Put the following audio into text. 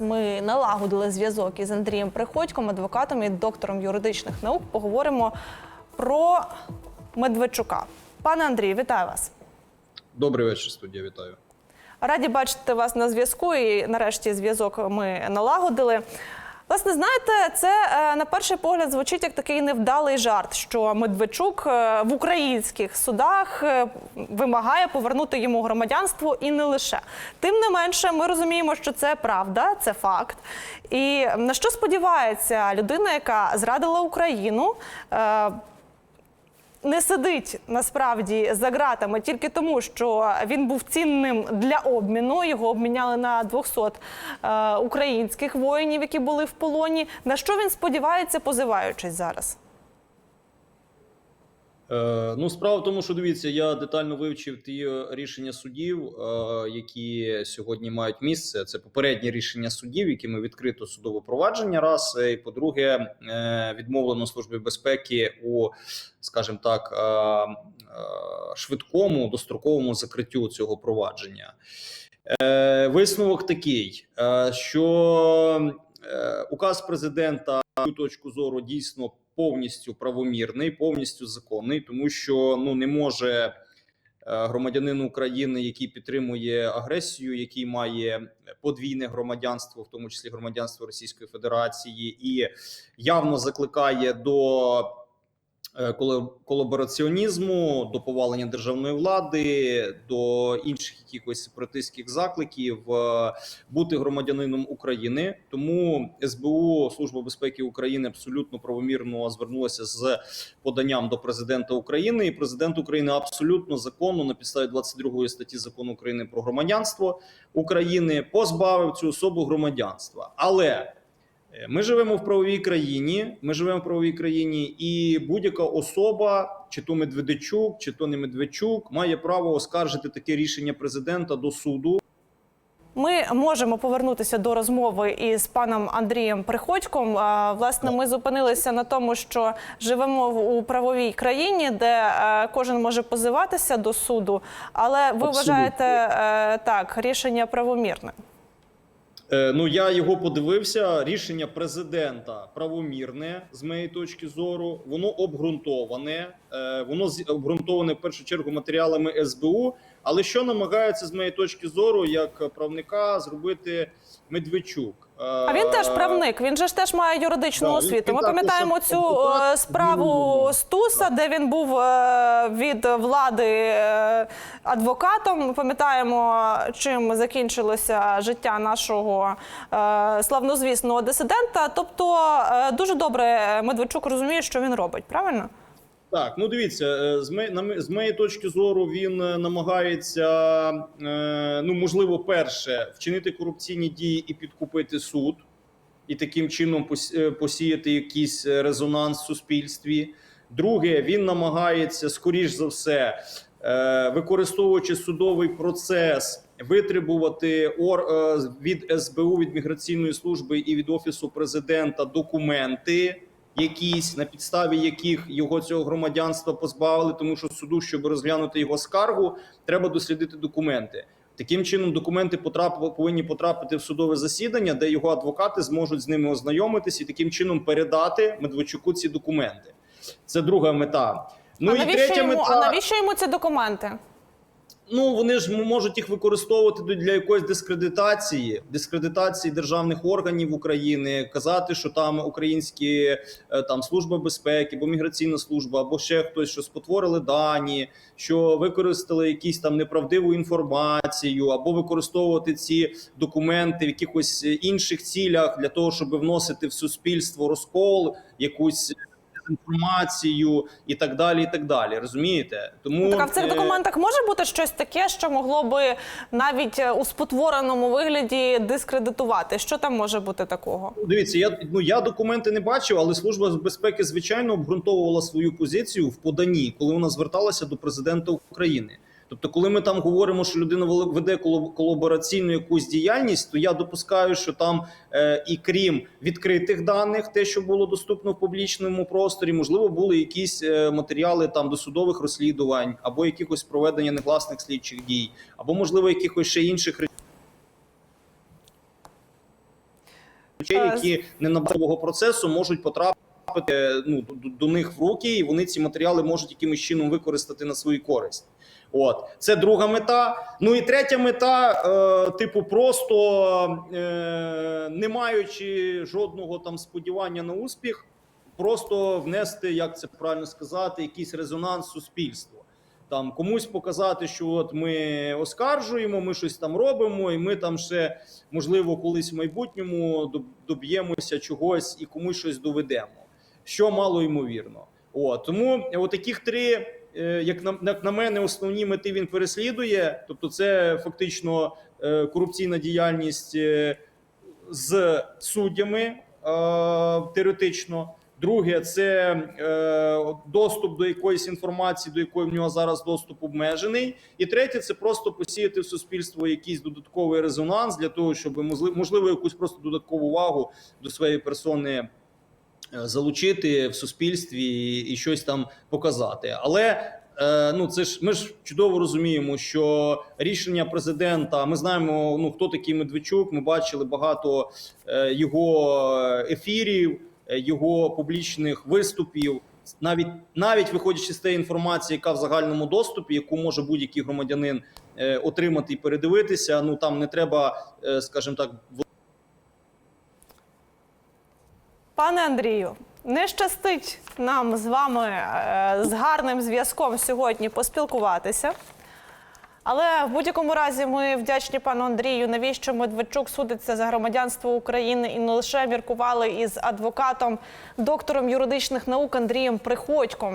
Ми налагодили зв'язок із Андрієм Приходьком, адвокатом і доктором юридичних наук. Поговоримо про Медведчука. Пане Андрію, вітаю вас. Добрий вечір, студія. Вітаю. Раді бачити вас на зв'язку. І нарешті зв'язок ми налагодили. Власне, знаєте, це е, на перший погляд звучить як такий невдалий жарт, що Медведчук е, в українських судах е, вимагає повернути йому громадянство і не лише. Тим не менше, ми розуміємо, що це правда, це факт. І на що сподівається людина, яка зрадила Україну? Не сидить насправді за ґратами тільки тому, що він був цінним для обміну. Його обміняли на 200 е, українських воїнів, які були в полоні. На що він сподівається, позиваючись зараз? Е, ну, справа в тому, що дивіться, я детально вивчив ті е, рішення судів, е, які сьогодні мають місце. Це попередні рішення судів, якими відкрито судове провадження. Раз і по-друге, е, відмовлено службі безпеки у, скажімо так, е, е, швидкому достроковому закриттю цього провадження. Е, Висновок такий, е, що е, указ президента точку зору дійсно повністю правомірний, повністю законний, тому що ну не може е, громадянин України, який підтримує агресію, який має подвійне громадянство, в тому числі громадянство Російської Федерації, і явно закликає до колабораціонізму, до повалення державної влади, до інших якихось сепаратистських закликів е, бути громадянином України. Тому СБУ Служба безпеки України абсолютно правомірно звернулася з поданням до президента України. І президент України абсолютно законно на підставі 22 статті закону України про громадянство України позбавив цю особу громадянства. Але Е, ми живемо в правовій країні. Ми живемо в правовій країні, і будь-яка особа, чи то Медведчук, чи то не Медведчук, має право оскаржити таке рішення президента до суду. Ми можемо повернутися до розмови із паном Андрієм Приходьком. Власне, ми зупинилися на тому, що живемо у правовій країні, де е, кожен може позиватися до суду. Але ви Абсолютно. вважаєте е, так, рішення правомірне? Е, Ну я його подивився. Рішення президента правомірне з моєї точки зору. Воно обґрунтоване. Е, Воно обґрунтоване в першу чергу матеріалами СБУ. Але що намагається з моєї точки зору, як правника, зробити Медведчук? Е, А він теж правник. Він же ж теж має юридичну Да, освіту. Ми пам'ятаємо цю адвокат, е, справу. Стуса, де він був е, від влади е, адвокатом. Ми пам'ятаємо, чим закінчилося життя нашого е, славнозвісного дисидента. Тобто е, дуже добре Медведчук розуміє, що він робить. Правильно? Так, ну дивіться, е, з ме- з моєї точки зору, він е, намагається, е, ну можливо, перше вчинити корупційні дії і підкупити суд, і таким чином посіяти якийсь резонанс в суспільстві. Друге, він намагається, скоріш за все, використовуючи судовий процес, витребувати від СБУ, від міграційної служби і від офісу президента документи якісь на підставі яких його цього громадянства позбавили, тому що суду, щоб розглянути його скаргу, треба дослідити документи. Таким чином, документи потрап... повинні потрапити в судове засідання, де його адвокати зможуть з ними ознайомитись і таким чином передати Медведчуку ці документи. Це друга мета. Ну а, і навіщо третя йому, мета. а навіщо йому ці документи? Ну вони ж можуть їх використовувати для якоїсь дискредитації, дискредитації державних органів України, казати, що там українські е, там служба безпеки, або міграційна служба, або ще хтось, що спотворили дані, що використали якісь там неправдиву інформацію, або використовувати ці документи в якихось інших цілях для того, щоб вносити в суспільство розкол, якусь інформацію і так далі. І так далі. Розумієте? Тому Так, а в цих е, документах може бути щось таке, що могло би навіть е, у спотвореному вигляді дискредитувати. Що там може бути такого? Дивіться, я ну я документи не бачив, але служба безпеки звичайно обґрунтовувала свою позицію в поданні, коли вона зверталася до президента України. Тобто, коли ми там говоримо, що людина веде колабораційну якусь діяльність, то я допускаю, що там е, і крім відкритих даних, те, що було доступно в публічному просторі, можливо, були якісь е, матеріали там досудових розслідувань або якихось проведення негласних слідчих дій, або можливо якихось ще інших речей, які не набувого процесу можуть потрапити ну до, них в руки, і вони ці матеріали можуть якимось чином використати на свою користь. От це друга мета. Ну і третя мета, е, типу, просто е, не маючи жодного там сподівання на успіх, просто внести, як це правильно сказати, якийсь резонанс суспільства. Там комусь показати, що от ми оскаржуємо, ми щось там робимо, і ми там ще можливо колись в майбутньому доб'ємося чогось і комусь щось доведемо, що мало ймовірно. О, тому от таких три, е, як на, як на мене, основні мети він переслідує. Тобто, це фактично е, корупційна діяльність е, з суддями е, теоретично. Друге, це е, доступ до якоїсь інформації, до якої в нього зараз доступ обмежений. І третє, це просто посіяти в суспільство якийсь додатковий резонанс для того, щоб можливо, якусь просто додаткову увагу до своєї персони е, залучити в суспільстві і, щось там показати. Але е, ну це ж ми ж чудово розуміємо, що рішення президента. Ми знаємо, ну хто такий Медведчук. Ми бачили багато е, його ефірів, е, його публічних виступів. Навіть навіть виходячи з тієї інформації, яка в загальному доступі, яку може будь-який громадянин е, отримати і передивитися. Ну там не треба, е, скажімо так, Пане Андрію, не щастить нам з вами е, з гарним зв'язком сьогодні поспілкуватися. Але в будь-якому разі ми вдячні пану Андрію, навіщо Медведчук судиться за громадянство України і не лише міркували із адвокатом, доктором юридичних наук Андрієм Приходьком.